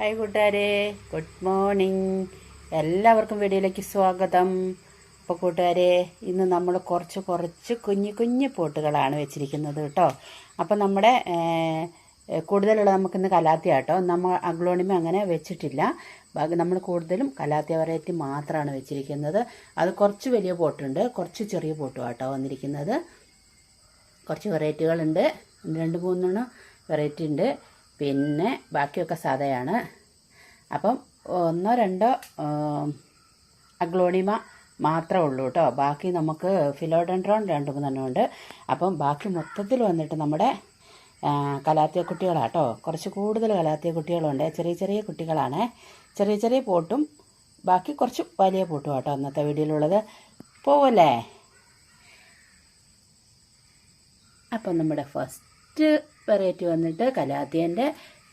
Hi കൂട്ടുകാരെ good morning എല്ലാവർക്കും വീഡിയോയിലേക്ക് സ്വാഗതം. അപ്പോൾ കൂട്ടുകാരെ ഇന്ന് നമ്മൾ കുറച്ച് കുറച്ച് കുഞ്ഞു കുഞ്ഞു പോട്ടുകളാണ് വെച്ചിരിക്കുന്നത് കേട്ടോ. അപ്പോൾ നമ്മുടെ കൂടുതലുള്ള നമുക്കിന്ന് കലാത്തിയ കേട്ടോ. നമ്മൾ അഗ്ലോണിമ അങ്ങനെ വെച്ചിട്ടില്ല. നമ്മൾ കൂടുതലും കലാത്തിയ വെറൈറ്റി മാത്രമാണ് വെച്ചിരിക്കുന്നത്. അത് കുറച്ച് വലിയ പോട്ടുണ്ട്. കുറച്ച് ചെറിയ പോട്ടും കേട്ടോ വന്നിരിക്കുന്നത്. കുറച്ച് വെറൈറ്റികളുണ്ട് രണ്ട് മൂന്നെണ്ണം വെറൈറ്റി ഉണ്ട്. പിന്നെ ബാക്കിയൊക്കെ സാധയാണ് അപ്പം ഒന്നോ രണ്ടോ അഗ്ലോണിമ മാത്രമേ ഉള്ളൂ കേട്ടോ. ബാക്കി നമുക്ക് ഫിലോഡൻഡ്രോൺ രണ്ട് മൂന്നെണ്ണം ഉണ്ട്. അപ്പം ബാക്കി മൊത്തത്തിൽ വന്നിട്ട് നമ്മുടെ കലാത്തിയ കുട്ടികളാണ് കേട്ടോ. കുറച്ച് കൂടുതൽ കലാത്തിയ കുട്ടികളുണ്ട്. ചെറിയ ചെറിയ കുട്ടികളാണ്. ചെറിയ ചെറിയ പോട്ടും ബാക്കി കുറച്ച് വലിയ പോട്ടും കേട്ടോ അന്നത്തെ വീഡിയോയിലുള്ളത്. പോവല്ലേ? അപ്പം നമ്മുടെ ഫസ്റ്റ് വെറൈറ്റി വന്നിട്ട് കലാത്തിയന്റെ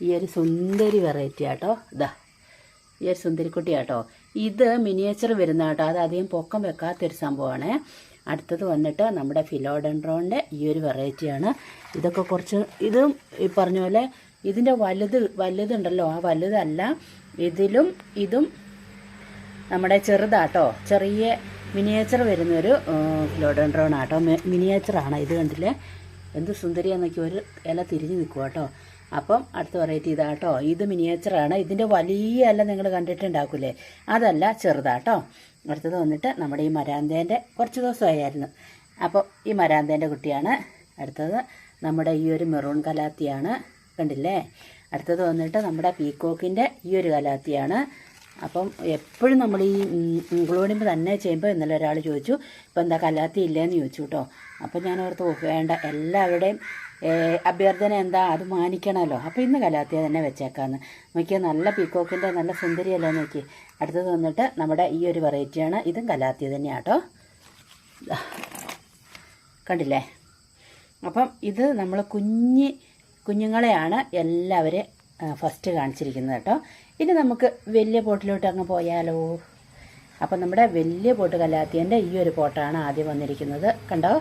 ഈ ഒരു സുന്ദരി വെറൈറ്റി ആട്ടോ. ഇതാ ഈ ഒരു സുന്ദരിക്കുട്ടി ആട്ടോ ഇത് മിനിയേച്ചർ വരുന്ന കേട്ടോ അത് അധികം പൊക്കം വെക്കാത്തൊരു സംഭവമാണ്. അടുത്തത് വന്നിട്ട് നമ്മുടെ ഫിലോഡൻഡ്രോണിന്റെ ഈ ഒരു വെറൈറ്റിയാണ് ഇതൊക്കെ കുറച്ച് ഇതും ഈ പറഞ്ഞ പോലെ ഇതിന്റെ വലുത് വലുതുണ്ടല്ലോ. ആ വലുതല്ല. ഇതിലും ഇതും നമ്മുടെ ചെറുതാട്ടോ. ചെറിയ മിനിയേച്ചർ വരുന്നൊരു ഫിലോഡൻഡ്രോൺ ആട്ടോ. മിനിയേച്ചറാണ് ഇത് കണ്ടില്ലേ? എന്ത് സുന്ദരിയാന്നൊക്കെ ഒരു ഇല തിരിഞ്ഞ് നിൽക്കുക കേട്ടോ അപ്പം അടുത്ത വെറൈറ്റി ഇതാട്ടോ ഇത് മിനിയേച്ചറാണ് ഇതിന്റെ വലിയ ഇല നിങ്ങൾ കണ്ടിട്ടുണ്ടാക്കൂലേ? അതല്ല ചെറുതാട്ടോ അടുത്തത് വന്നിട്ട് നമ്മുടെ ഈ മരാന്തേന്റെ കുറച്ച് ദിവസമായിരുന്നു അപ്പോൾ ഈ മരാന്തേന്റെ കുട്ടിയാണ്. അടുത്തത് നമ്മുടെ ഈ ഒരു മെറൂൺ കലാത്തിയാണ്. കണ്ടില്ലേ? അടുത്തത് വന്നിട്ട് നമ്മുടെ പീക്കോക്കിന്റെ ഈ ഒരു കലാത്തിയാണ്. അപ്പം എപ്പോഴും നമ്മൾ ഈ ഇൻക്ലൂഡിംഗ് തന്നെ ചെയ്യുമ്പോൾ ഇന്നലെ ഒരാൾ ചോദിച്ചു ഇപ്പം എന്താ കലാത്തി ഇല്ലേന്ന് ചോദിച്ചു കേട്ടോ അപ്പം ഞാൻ ഓർത്ത് വേണ്ട. എല്ലാവരുടെയും അഭ്യർത്ഥന എന്താ? അത് മാനിക്കണമല്ലോ അപ്പോൾ ഇന്ന് കലാത്തിയ തന്നെ വെച്ചേക്കാന്ന്. നോക്കിയാൽ നല്ല പീക്കോക്കിന്റെ നല്ല സുന്ദരിയല്ലേ നോക്കി. അടുത്തത് വന്നിട്ട് നമ്മുടെ ഈ ഒരു വെറൈറ്റിയാണ് ഇതും കലാത്തിയ തന്നെയാട്ടോ കണ്ടില്ലേ? അപ്പം ഇത് നമ്മൾ കുഞ്ഞി കുഞ്ഞുങ്ങളെയാണ് എല്ലാവരെയും ഫസ്റ്റ് കാണിച്ചിരിക്കുന്നത് കേട്ടോ ഇനി നമുക്ക് വലിയ പോട്ടിലോട്ട് അങ്ങ് പോയാലോ? അപ്പം നമ്മുടെ വലിയ പോട്ട് കലാത്തിയന്റെ ഈ ഒരു പോട്ടാണ് ആദ്യം വന്നിരിക്കുന്നത്. കണ്ടോ?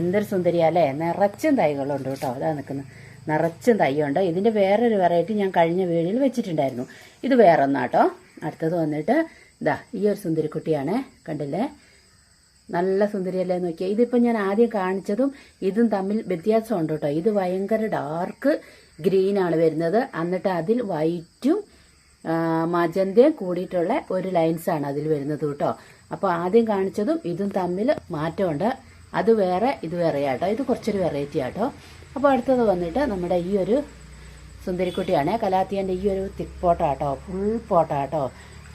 എന്തൊരു സുന്ദരിയല്ലേ? നിറച്ചും തൈകളുണ്ട് കേട്ടോ. അതാ നിൽക്കുന്നത്. നിറച്ചും തൈയുണ്ട്. ഇതിന്റെ വേറൊരു വെറൈറ്റി ഞാൻ കഴിഞ്ഞ വീടിൽ വെച്ചിട്ടുണ്ടായിരുന്നു. ഇത് വേറെ ഒന്നാട്ടോ അടുത്തത് വന്നിട്ട് ഇതാ ഈ ഒരു സുന്ദരിക്കുട്ടിയാണ്. കണ്ടില്ലേ? നല്ല സുന്ദരിയല്ലേ നോക്കിയാൽ ഇതിപ്പോൾ ഞാൻ ആദ്യം കാണിച്ചതും ഇതും തമ്മിൽ വ്യത്യാസമുണ്ട് കേട്ടോ. ഇത് ഭയങ്കര ഡാർക്ക് ഗ്രീനാണ് വരുന്നത്. എന്നിട്ട് അതിൽ വൈറ്റും മജന്തയും കൂടിയിട്ടുള്ള ഒരു ലൈൻസ് ആണ് അതിൽ വരുന്നത് കേട്ടോ. അപ്പോൾ ആദ്യം കാണിച്ചതും ഇതും തമ്മിൽ മാറ്റമുണ്ട്. അത് വേറെ ഇത് വേറെ ആട്ടോ ഇത് കുറച്ചൊരു വെറൈറ്റി ആട്ടോ. അപ്പോൾ അടുത്തത് വന്നിട്ട് നമ്മുടെ ഈ ഒരു സുന്ദരിക്കുട്ടിയാണ്. കലാത്തിയന്റെ ഈ ഒരു തിക്ക് പോട്ടാട്ടോ ഫുൾ പോട്ടാട്ടോ.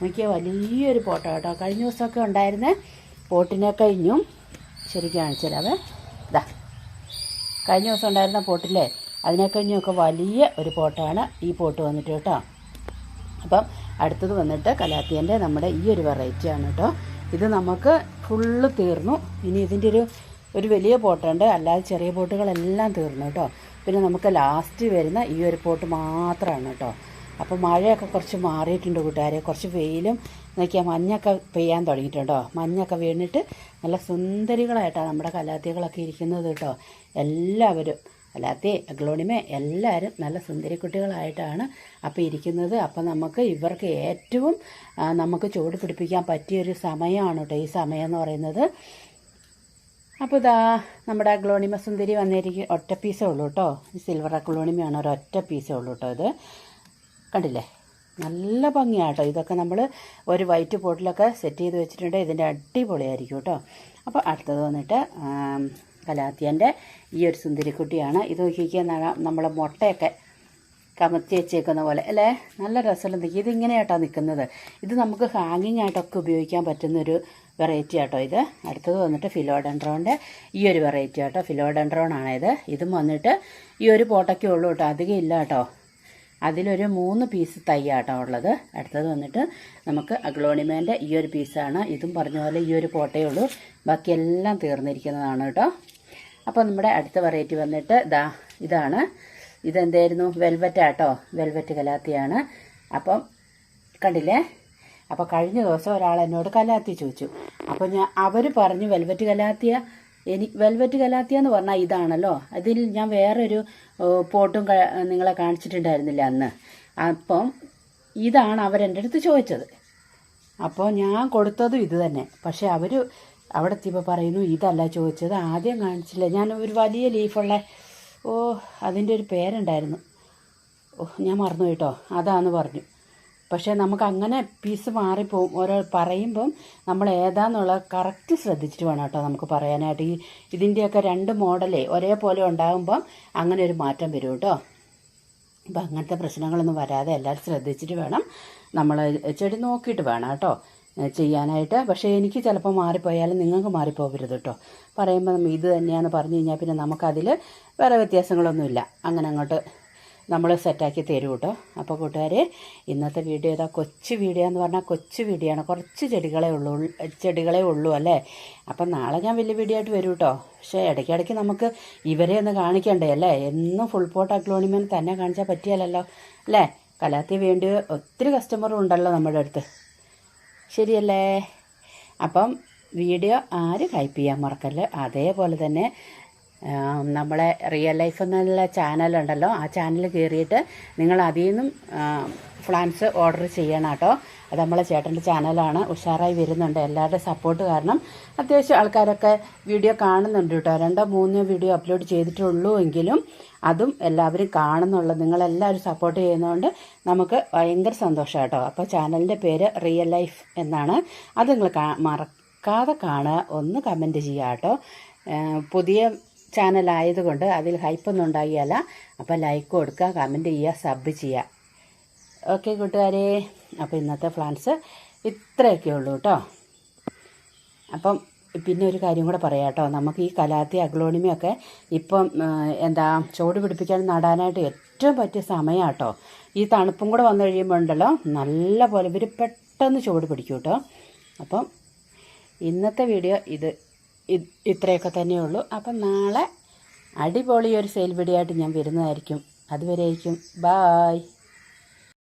നോക്കിയ വലിയൊരു പോട്ടാട്ടോ. കഴിഞ്ഞ ദിവസമൊക്കെ ഉണ്ടായിരുന്ന പോട്ടിനെ കഴിഞ്ഞും ശരിക്കും കാണിച്ചാലേ ഇതാ കഴിഞ്ഞ ദിവസം ഉണ്ടായിരുന്ന പോട്ടില്ലേ? അതിനെ കഴിഞ്ഞൊക്കെ വലിയ ഒരു പോട്ടാണ് ഈ പോട്ട് വന്നിട്ട് കേട്ടോ. അപ്പം അടുത്തത് വന്നിട്ട് കലാത്തിയന്റെ നമ്മുടെ ഈ ഒരു വെറൈറ്റിയാണ് കേട്ടോ. ഇത് നമുക്ക് ഫുള്ള് തീർന്നു. ഇനി ഇതിന്റെ ഒരു ഒരു വലിയ പോട്ടുണ്ട്. അല്ലാതെ ചെറിയ പോട്ടുകളെല്ലാം തീർന്നു കേട്ടോ. പിന്നെ നമുക്ക് ലാസ്റ്റ് വരുന്ന ഈ ഒരു പോട്ട് മാത്രമാണ് കേട്ടോ. അപ്പോൾ മഴയൊക്കെ കുറച്ച് മാറിയിട്ടുണ്ട് കൂട്ടുകാരെ. കുറച്ച് വെയിലും നോക്കിയാൽ മഞ്ഞൊക്കെ പെയ്യാൻ തുടങ്ങിയിട്ടുണ്ടോ മഞ്ഞൊക്കെ വീണിട്ട് നല്ല സുന്ദരികളായിട്ടാണ് നമ്മുടെ കലാത്തികളൊക്കെ ഇരിക്കുന്നത് കേട്ടോ. എല്ലാവരും കലാത്തി അഗ്ലോണിമ എല്ലാവരും നല്ല സുന്ദരി കുട്ടികളായിട്ടാണ് അപ്പോൾ ഇരിക്കുന്നത്. അപ്പോൾ നമുക്ക് ഇവർക്ക് ഏറ്റവും നമുക്ക് ചൂട് പിടിപ്പിക്കാൻ പറ്റിയൊരു സമയമാണ് കേട്ടോ ഈ സമയം എന്ന് പറയുന്നത്. അപ്പോൾ ഇതാ നമ്മുടെ അഗ്ലോണിമ സുന്ദരി വന്നിരിക്കും ഒറ്റ പീസേ ഉള്ളൂ കേട്ടോ. സിൽവർ അഗ്ലോണിമയാണ് ഒരു പീസേ ഉള്ളൂ കേട്ടോ ഇത്. കണ്ടില്ലേ? നല്ല ഭംഗിയാട്ടോ ഇതൊക്കെ നമ്മൾ ഒരു വൈറ്റ് പോട്ടിലൊക്കെ സെറ്റ് ചെയ്ത് വെച്ചിട്ടുണ്ട്. ഇതിന്റെ അടിപൊളിയായിരിക്കും കേട്ടോ. അപ്പോൾ അടുത്തത് വന്നിട്ട് കലാത്തിയന്റെ ഈ ഒരു സുന്ദരിക്കുട്ടിയാണ് ഇത് നോക്കിക്കുക നമ്മളെ മുട്ടയൊക്കെ കമത്തി വെച്ചേക്കുന്ന പോലെ. അല്ലേ? നല്ല രസമുള്ള നിൽക്കും ഇതിങ്ങനെയായിട്ടാണ് നിൽക്കുന്നത്. ഇത് നമുക്ക് ഹാങ്ങിങ് ആയിട്ടൊക്കെ ഉപയോഗിക്കാൻ പറ്റുന്നൊരു വെറൈറ്റി ആട്ടോ ഇത്. അടുത്തത് വന്നിട്ട് ഫിലോഡൻഡ്രോണിന്റെ ഈ ഒരു വെറൈറ്റി ആട്ടോ. ഫിലോഡൻഡ്രോൺ ആണ് ഇത്. ഇതും വന്നിട്ട് ഈ ഒരു പോട്ടൊക്കെ ഉള്ളൂ കേട്ടോ. അധികം ഇല്ല കേട്ടോ. അതിലൊരു മൂന്ന് പീസ് തൈയാട്ടോ ഉള്ളത്. അടുത്തത് വന്നിട്ട് നമുക്ക് അഗ്ലോണിമേന്റെ ഈ ഒരു പീസാണ് ഇതും പറഞ്ഞ പോലെ ഈ ഒരു പോട്ടേ ഉള്ളൂ. ബാക്കിയെല്ലാം തീർന്നിരിക്കുന്നതാണ് കേട്ടോ. അപ്പോൾ നമ്മുടെ അടുത്ത വെറൈറ്റി വന്നിട്ട് ദാ ഇതാണ്. ഇതെന്തായിരുന്നു? വെൽവെറ്റ് ആട്ടോ? വെൽവെറ്റ് കലാത്തിയാണ്. അപ്പം കണ്ടില്ലേ? അപ്പോൾ കഴിഞ്ഞ ദിവസം ഒരാൾ എന്നോട് കലാത്തി ചോദിച്ചു. അപ്പോൾ ഞാൻ അവർ പറഞ്ഞു velvet calathea any velvet calathea എന്ന് പറഞ്ഞാൽ ഇതാണല്ലോ. അതിൽ ഞാൻ വേറൊരു പോട്ടും നിങ്ങളെ കാണിച്ചിട്ടുണ്ടായിരുന്നില്ല അന്ന്. അപ്പം ഇതാണ് അവരെന്റെ അടുത്ത് ചോദിച്ചത്. അപ്പോൾ ഞാൻ കൊടുത്തതും ഇത് തന്നെ. പക്ഷേ അവർ അവിടെ എത്തിയപ്പോൾ പറയുന്നു ഇതല്ല ചോദിച്ചത് ആദ്യം കാണിച്ചില്ല. ഞാൻ ഒരു വലിയ ലീഫുള്ള ഓ അതിന്റെ ഒരു പേരുണ്ടായിരുന്നു. ഓ ഞാൻ മറന്നു കേട്ടോ അതാന്ന് പറഞ്ഞു. പക്ഷേ നമുക്ക് അങ്ങനെ പീസ് മാറിപ്പോവും ഓരോ പറയുമ്പം നമ്മൾ ഏതാന്നുള്ള കറക്റ്റ് ശ്രദ്ധിച്ചിട്ട് വേണം കേട്ടോ നമുക്ക് പറയാനായിട്ട്. ഈ ഇതിന്റെയൊക്കെ രണ്ട് മോഡലേ ഒരേപോലെ ഉണ്ടാകുമ്പം അങ്ങനെ ഒരു മാറ്റം വരും കേട്ടോ. അപ്പം അങ്ങനത്തെ പ്രശ്നങ്ങളൊന്നും വരാതെ എല്ലാവരും ശ്രദ്ധിച്ചിട്ട് വേണം നമ്മൾ ചെടി നോക്കിയിട്ട് വേണം കേട്ടോ. ചെയ്യാനായിട്ട്. പക്ഷേ എനിക്ക് ചിലപ്പോൾ മാറിപ്പോയാലും നിങ്ങൾക്ക് മാറിപ്പോകരുത് കേട്ടോ പറയുമ്പോൾ ഇത് തന്നെയാണ് പറഞ്ഞു കഴിഞ്ഞാൽ പിന്നെ നമുക്കതിൽ വേറെ വ്യത്യാസങ്ങളൊന്നുമില്ല. അങ്ങനെ അങ്ങോട്ട് നമ്മൾ സെറ്റാക്കി തരും കേട്ടോ അപ്പോൾ കൂട്ടുകാരെ ഇന്നത്തെ വീഡിയോ ഇതാ കൊച്ചു വീഡിയോ എന്ന് പറഞ്ഞാൽ കൊച്ചു വീഡിയോ ആണ്. കുറച്ച് ചെടികളെ ഉള്ളൂ ചെടികളെ ഉള്ളൂ അല്ലേ? അപ്പം നാളെ ഞാൻ വലിയ വീഡിയോ ആയിട്ട് വരും കേട്ടോ പക്ഷേ ഇടയ്ക്കിടയ്ക്ക് നമുക്ക് ഇവരെ ഒന്ന് കാണിക്കണ്ടേ അല്ലേ? എന്നും ഫുൾ പോട്ട് അഗ്ലോണിമൻ തന്നെ കാണിച്ചാൽ പറ്റിയല്ലോ അല്ലേ? കലാത്തി വേണ്ടി ഒത്തിരി കസ്റ്റമറും ഉണ്ടല്ലോ നമ്മുടെ അടുത്ത്. ശരിയല്ലേ? അപ്പം വീഡിയോ ആര് ഹൈപ്പ് ചെയ്യാൻ മറക്കല്ലേ അതേപോലെ തന്നെ നമ്മളെ റിയൽ ലൈഫ് എന്നുള്ള ചാനലുണ്ടല്ലോ ആ ചാനൽ കയറിയിട്ട് നിങ്ങൾ അതിൽ നിന്നും ഫ്ലാൻസ് ഓർഡർ ചെയ്യണം കേട്ടോ. അത് നമ്മളെ ചേട്ടന്റെ ചാനലാണ് ഉഷാറായി വരുന്നുണ്ട്. എല്ലാവരുടെ സപ്പോർട്ട് കാരണം അത്യാവശ്യം ആൾക്കാരൊക്കെ വീഡിയോ കാണുന്നുണ്ട് കേട്ടോ. രണ്ടോ മൂന്നോ വീഡിയോ അപ്ലോഡ് ചെയ്തിട്ടുള്ളൂ എങ്കിലും അതും എല്ലാവരും കാണുന്നുള്ളൂ. നിങ്ങളെല്ലാവരും സപ്പോർട്ട് ചെയ്യുന്നതുകൊണ്ട് നമുക്ക് ഭയങ്കര സന്തോഷം കേട്ടോ. അപ്പോൾ ചാനലിന്റെ പേര് റിയൽ ലൈഫ് എന്നാണ്. അത് നിങ്ങൾ മറക്കാതെ കാണുക. ഒന്ന് കമന്റ് ചെയ്യുക കേട്ടോ. പുതിയ ചാനലായതുകൊണ്ട് അതിൽ ഹൈപ്പൊന്നും ഉണ്ടാകിയല്ല അപ്പോൾ ലൈക്ക് കൊടുക്കുക കമന്റ് ചെയ്യുക സബ് ചെയ്യുക. ഓക്കെ കൂട്ടുകാരെ. അപ്പോൾ ഇന്നത്തെ പ്ലാൻസ് ഇത്രയൊക്കെ ഉള്ളൂ കേട്ടോ അപ്പം പിന്നെ ഒരു കാര്യം കൂടെ പറയാം കേട്ടോ നമുക്ക് ഈ കലാത്തി അഗ്ലോണിമയൊക്കെ ഇപ്പം എന്താ ചുവട് പിടിപ്പിക്കാൻ നടാനായിട്ട് ഏറ്റവും പറ്റിയ സമയമാണ് കേട്ടോ ഈ തണുപ്പും കൂടെ വന്നു കഴിയുമ്പോൾ ഉണ്ടല്ലോ നല്ല പോലെ ഇവർ പെട്ടെന്ന് ചുവട് പിടിക്കും കേട്ടോ അപ്പം ഇന്നത്തെ വീഡിയോ ഇത് ഇത്രയൊക്കെ തന്നെയുള്ളൂ. അപ്പം നാളെ അടിപൊളി ഒരു സെയിൽ വീഡിയോ ആയിട്ട് ഞാൻ വരുന്നതായിരിക്കും. അതുവരെയായിരിക്കും ബായ്.